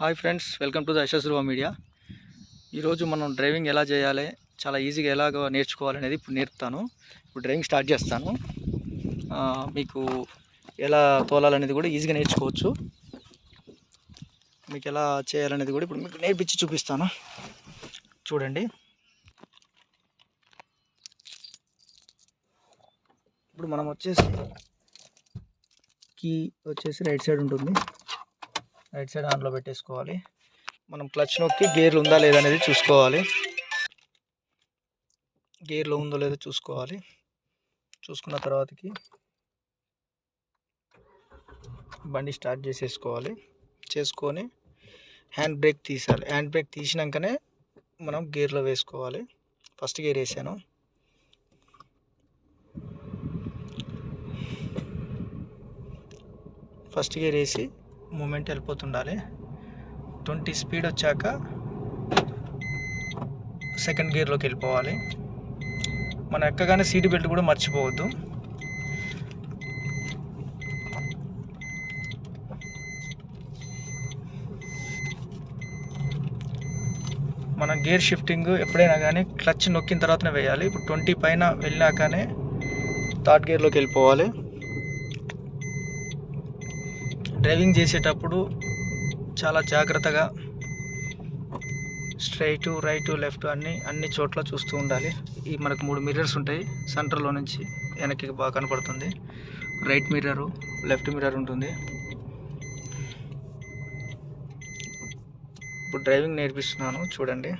Hi friends welcome to the యశస్రువ media. ఈరోజు మనం driving ఎలా చేయాలి చాలా ఈజీగా ఎలాగ నేర్చుకోవాలనేది ఇప్పుడు నేర్పుతాను. ఇప్పుడు డ్రైవింగ్ స్టార్ట్ చేస్తాను. మీకు ఎలా తోలాలనేది కూడా ఈజీగా నేర్చుకోవచ్చు. మీకు ఎలా చేయాలనేది కూడా ఇప్పుడు మీకు నేర్పించి చూపిస్తాను. చూడండి. ఇప్పుడు మనం వచ్చేసి కీ వచ్చేసి రైట్ సైడ్ ఉంటుంది. రైట్ సైడ్ ఆన్లో పెట్టేసుకోవాలి. మనం క్లచ్ నొక్కి గేర్లు ఉందా లేదా అనేది చూసుకోవాలి. గేర్లో ఉందో లేదో చూసుకోవాలి. చూసుకున్న తర్వాతకి బండి స్టార్ట్ చేసేసుకోవాలి. చేసుకొని హ్యాండ్ బ్రేక్ తీసాలి. హ్యాండ్ బ్రేక్ తీసినాకనే మనం గేర్లో వేసుకోవాలి. ఫస్ట్ గేర్ వేసాను. ఫస్ట్ గేర్ వేసి మూమెంట్ వెళ్ళిపోతుండాలి. ట్వంటీ స్పీడ్ వచ్చాక సెకండ్ గేర్లోకి వెళ్ళిపోవాలి. మనం ఎక్కగానే సీట్ బెల్ట్ కూడా మర్చిపోవద్దు. మన గేర్ షిఫ్టింగ్ ఎప్పుడైనా కానీ క్లచ్ నొక్కిన తర్వాతనే వేయాలి. ఇప్పుడు ట్వంటీ పైన వెళ్ళినాకనే థర్డ్ గేర్లోకి వెళ్ళిపోవాలి. డ్రైవింగ్ చేసేటప్పుడు చాలా జాగ్రత్తగా స్ట్రైట్ రైట్ లెఫ్ట్ అన్ని అన్ని చోట్ల చూస్తూ ఉండాలి. ఈ మనకు మూడు మిర్రర్స్ ఉంటాయి. సెంటర్లో నుంచి వెనక్కి బాగా కనపడుతుంది. రైట్ మిర్రరు లెఫ్ట్ మిర్రర్ ఉంటుంది. ఇప్పుడు డ్రైవింగ్ నేర్పిస్తున్నాను. చూడండి.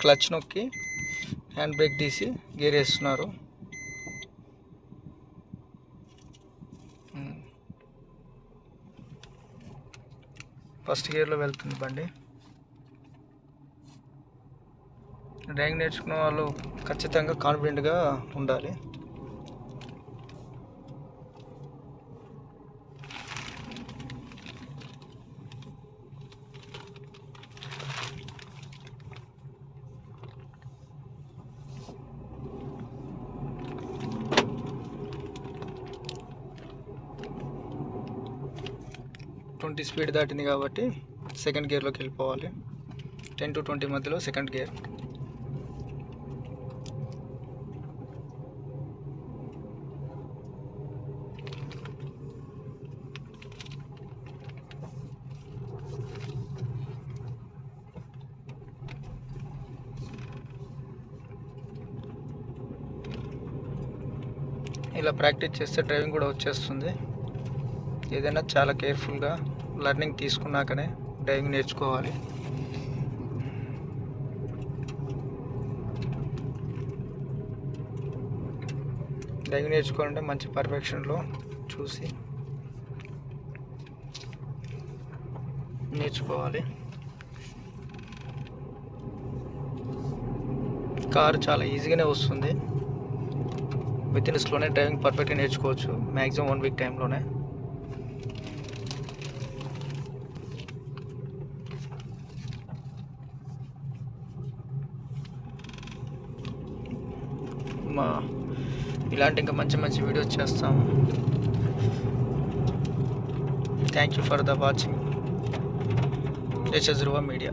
క్లచ్ నొక్కి హ్యాండ్ బ్రేక్ తీసి గేర్ వేస్తున్నారు. ఫస్ట్ గేర్లో వెళ్తుంది బండి. డ్రైవింగ్ నేర్చుకున్న వాళ్ళు ఖచ్చితంగా కాన్ఫిడెంట్గా ఉండాలి. ట్వంటీ స్పీడ్ దాటింది కాబట్టి సెకండ్ గేర్లోకి వెళ్ళిపోవాలి. టెన్ టు ట్వంటీ మధ్యలో సెకండ్ గేర్. ఇలా ప్రాక్టీస్ చేస్తే డ్రైవింగ్ కూడా వచ్చేస్తుంది. ఏదైనా చాలా కేర్ఫుల్గా లర్నింగ్ తీసుకున్నాకనే డ్రైవింగ్ నేర్చుకోవాలి. డ్రైవింగ్ నేర్చుకోవాలంటే మంచి పర్ఫెక్షన్లో చూసి నేర్చుకోవాలి. కారు చాలా ఈజీగానే వస్తుంది. విత్ ఇన్ స్లోనే డ్రైవింగ్ పర్ఫెక్ట్గా నేర్చుకోవచ్చు. మ్యాక్సిమం వన్ వీక్ టైంలోనే మా ఇలాంటి ఇంకా మంచి మంచి వీడియోస్ చేస్తాము thank you for the watching యశజ్రువ media